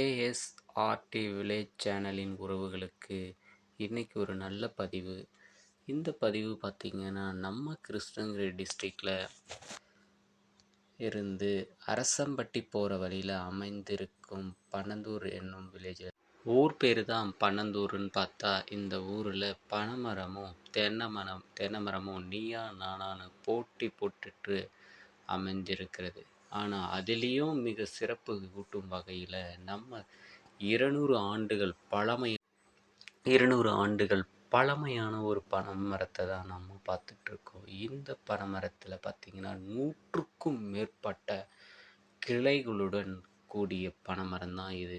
ஏஎஸ்ஆர்டி village சேனலின் உறவுகளுக்கு இன்றைக்கி ஒரு நல்ல பதிவு. இந்த பதிவு பார்த்திங்கன்னா நம்ம கிருஷ்ணகிரி டிஸ்ட்ரிக்டில் இருந்து அரசம்பட்டி போகிற வழியில் அமைந்திருக்கும் பனந்தூர் என்னும் வில்லேஜில். ஊர் பேர் தான் பனந்தூர்னு பார்த்தா இந்த ஊரில் பனைமரமும் தென்னை மரம் தென்னை மரமும் நீயா நானான்னு போட்டி போட்டுட்டு அமைஞ்சிருக்கிறது. ஆனால் அதுலேயும் மிக சிறப்பு கூட்டும் வகையில் நம்ம இருநூறு ஆண்டுகள் பழமை இருநூறு ஆண்டுகள் பழமையான ஒரு பனைமரத்தை தான் நம்ம பார்த்துட்ருக்கோம். இந்த பனைமரத்தில் பார்த்திங்கன்னா நூற்றுக்கும் மேற்பட்ட கிளைகளுடன் கூடிய பனைமரம் தான் இது.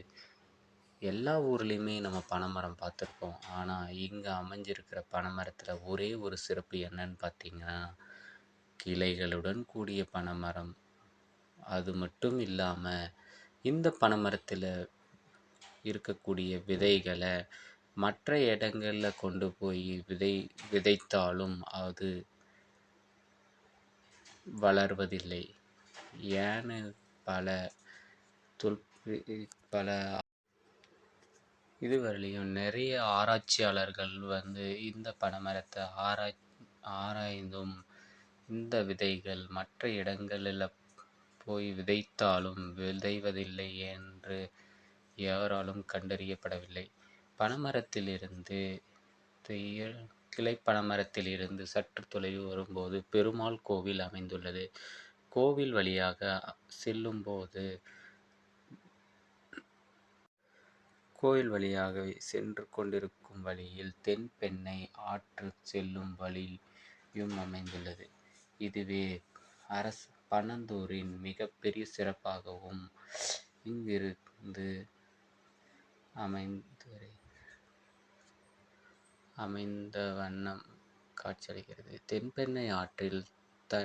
எல்லா ஊர்லேயுமே நம்ம பனைமரம் பார்த்துருக்கோம். ஆனால் இங்கே அமைஞ்சிருக்கிற பனைமரத்தில் ஒரே ஒரு சிறப்பு என்னன்னு பார்த்தீங்கன்னா கிளைகளுடன் கூடிய பனைமரம். அது மட்டும் இல்லாமல் இந்த பனைமரத்தில் இருக்கக்கூடிய விதைகளை மற்ற இடங்களில் கொண்டு போய் விதை விதைத்தாலும் அது வளர்வதில்லை. ஏன்னு பல தொல் பல இதுவரையிலையும் நிறைய ஆராய்ச்சியாளர்கள் வந்து இந்த பனைமரத்தை ஆராய் ஆராய்ந்தும் இந்த விதைகள் மற்ற இடங்களில் போய் விதைத்தாலும் விதைவதில்லை என்று யாராலும் கண்டறியப்படவில்லை. பனைமரத்திலிருந்து கிளை பனைமரத்திலிருந்து சற்று தொலைவு வரும்போது பெருமாள் கோவில் அமைந்துள்ளது. கோவில் வழியாக செல்லும்போது கோயில் வழியாக சென்று கொண்டிருக்கும் வழியில் தென்பெண்ணை ஆற்று செல்லும் வழியும் அமைந்துள்ளது. இதுவே அரசு பனந்தூரின் மிகப்பெரிய சிறப்பாகவும் இங்கிருந்து அமைந்துரை அமைந்த வண்ணம் காட்சியளிக்கிறது. தென்பெண்ணை ஆற்றில் த